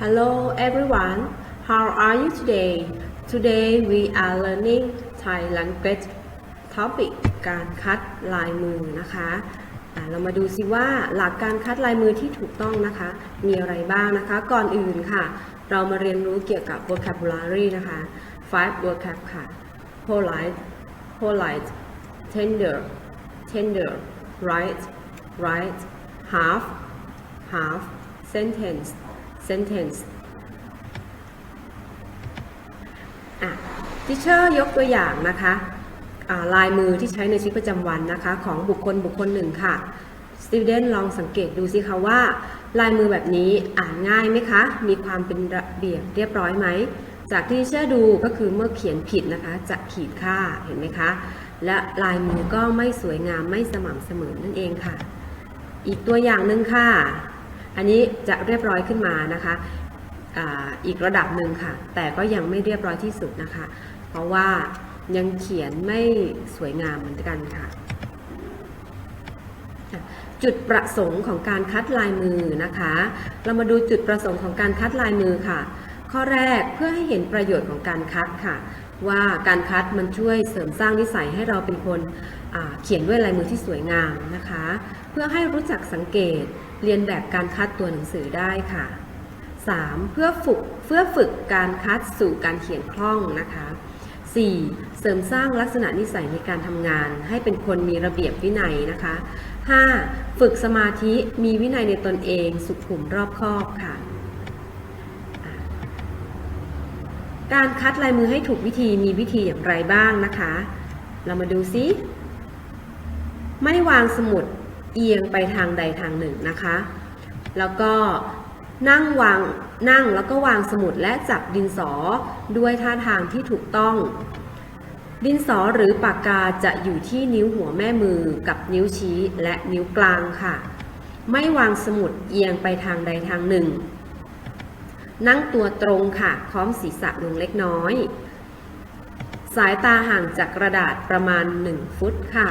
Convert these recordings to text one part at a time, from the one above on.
Hello everyone, how are you today? Today we are learning Thai language topic การคัดลายมือนะคะะเรามาดูซิว่าหลักการคัดลายมือที่ถูกต้องนะคะ มีอะไรบ้างนะคะ ก่อนอื่นค่ะ เรามาเรียนรู้เกี่ยวกับ vocabulary นะคะ five vocab ค่ะ polite polite tender tender right right half half sentence sentence อะทิเชอร์ยกตัวอย่างนะคะลายมือที่ใช้ในชีวิตประจำวันนะคะ ของบุคคลบุคคลหนึ่งค่ะ Student ลองสังเกตดูสิคะว่า ลายมือแบบนี้อ่านง่ายไหมคะ มีความเป็นระเบียบเรียบร้อยไหม จากที่เชื่อดูก็คือเมื่อเขียนผิดนะคะ จะขีดค่าเห็นไหมคะ และลายมือก็ไม่สวยงามไม่สม่ำเสมอนั่นเองค่ะ อีกตัวอย่างหนึ่งค่ะ อันนี้จะเรียบร้อยขึ้นมานะคะอีกระดับหนึ่งค่ะ แต่ก็ยังไม่เรียบร้อยที่สุดนะคะ เพราะว่ายังเขียนไม่สวยงามเหมือนกันค่ะ จุดประสงค์ของการคัดลายมือนะคะ เรามาดูจุดประสงค์ของการคัดลายมือค่ะ ข้อแรกเพื่อให้เห็นประโยชน์ของการคัดค่ะ ว่าการคัดมันช่วยเสริมสร้างนิสัยให้เราเป็นคนเขียนด้วยลายมือที่สวยงามนะคะ เพื่อให้รู้จักสังเกตเรียนแบบการคัดตัวหนังสือได้ค่ะ 3. เพื่อฝึกเพื่อฝึกการคัดสู่การเขียนคล่องนะคะ 4. เสริมสร้างลักษณะนิสัยในการทำงาน ให้เป็นคนมีระเบียบวินัยนะคะ 5. ฝึกสมาธิมีวินัยในตนเองสุขุมรอบคอบค่ะ การคัดลายมือให้ถูกวิธีมีวิธีอย่างไรบ้างนะคะ เรามาดูซิไม่วางสมุดเอียงไปทางใดทางหนึ่งนะคะ แล้วก็นั่งวางนั่งแล้วก็วางสมุดและจับดินสอด้วยท่าทางที่ถูกต้อง ดินสอหรือปากกาจะอยู่ที่นิ้วหัวแม่มือกับนิ้วชี้และนิ้วกลางค่ะ ไม่วางสมุดเอียงไปทางใดทางหนึ่ง นั่งตัวตรงค่ะ ค้อมศีรษะลงเล็กน้อย สายตาห่างจากกระดาษประมาณ 1 ฟุตค่ะ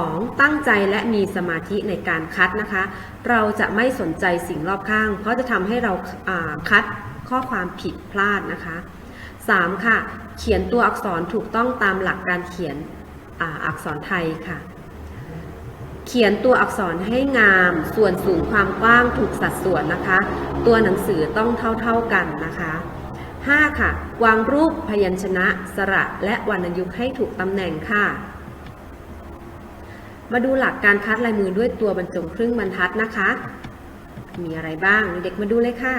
2. ตั้งใจและมีสมาธิในการคัดนะคะ เราจะไม่สนใจสิ่งรอบข้าง เพราะจะทำให้เราาคัดข้อความผิดพลาดนะคะ 3. ค่ะ เขียนตัวอักษรถูกต้องตามหลักการเขียนออักษรไทยค่ะ เขียนตัวอักษรให้งาม ส่วนสูงความกว้างถูกสัดส่วนนะคะ ตัวหนังสือต้องเท่าๆกันนะคะ 5. ค่ะ วางรูปพยัญชนะ สระ และวรรณยุกต์ให้ถูกตำแหน่งค่ะ มาดูหลักการคัดลายมือด้วยตัวบรรจงครึ่งบรรทัดนะคะ มีอะไรบ้างเด็กมาดูเลยค่ะ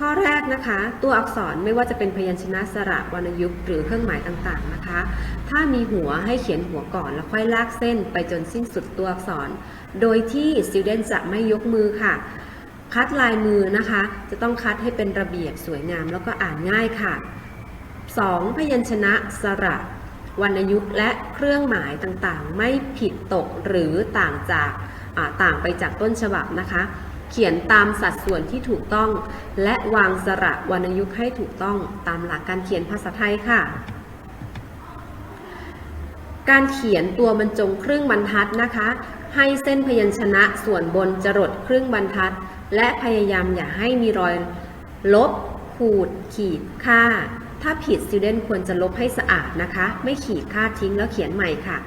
ข้อแรกนะคะ ตัวอักษรไม่ว่าจะเป็นพยัญชนะสระวรรณยุกต์หรือเครื่องหมายต่างๆนะคะ ถ้ามีหัวให้เขียนหัวก่อนแล้วค่อยลากเส้นไปจนสิ้นสุดตัวอักษร โดยที่ student จะไม่ยกมือค่ะ คัดลายมือนะคะ จะต้องคัดให้เป็นระเบียบสวยงามแล้วก็อ่านง่ายค่ะ 2. พยัญชนะสระวรรณยุกต์และเครื่องหมายต่างๆ ไม่ผิดตกหรือต่างจากต่างไปจากต้นฉบับนะคะ ขียนตามสัดส่วนที่ถูกต้อง และวางสระวรรณยุกต์ให้ถูกต้องตามหลักการเขียนภาษาไทยค่ะ การเขียนตัวบรรจงครึ่งบรรทัดนะคะ ให้เส้นพยัญชนะส่วนบนจรดครึ่งบรรทัด และพยายามอย่าให้มีรอยลบ ขูด ขีดค่า ถ้าผิด student ควรจะลบให้สะอาดนะคะ ไม่ขีดค่าทิ้งแล้วเขียนใหม่ค่ะ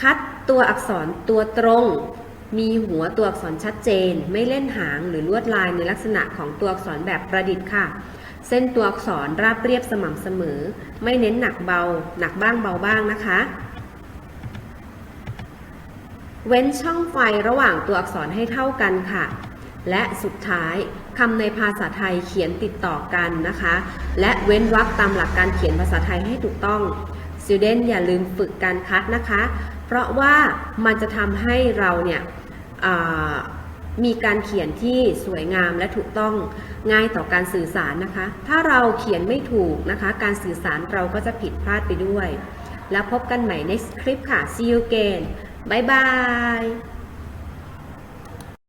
คัดตัวอักษรตัวตรง มีหัวตัวอักษรชัดเจน ไม่เล่นหางหรือลวดลายในลักษณะของตัวอักษรแบบประดิษฐ์ค่ะ เส้นตัวอักษรราบเรียบสม่ำเสมอ ไม่เน้นหนักเบา หนักบ้างเบาบ้างนะคะ เว้นช่องไฟระหว่างตัวอักษรให้เท่ากันค่ะ และสุดท้ายคำในภาษาไทยเขียนติดต่อกันนะคะ และเว้นวรรคตามหลักการเขียนภาษาไทยให้ถูกต้อง Student อย่าลืมฝึกการคัดนะคะ เพราะว่ามันจะทำให้เราเนี่ยมีการเขียนที่สวยงามและถูกต้องง่ายต่อการสื่อสารนะคะ ถ้าเราเขียนไม่ถูกนะคะ การสื่อสารเราก็จะผิดพลาดไปด้วย แล้วพบกันใหม่ในคลิปค่ะ see you again บายบาย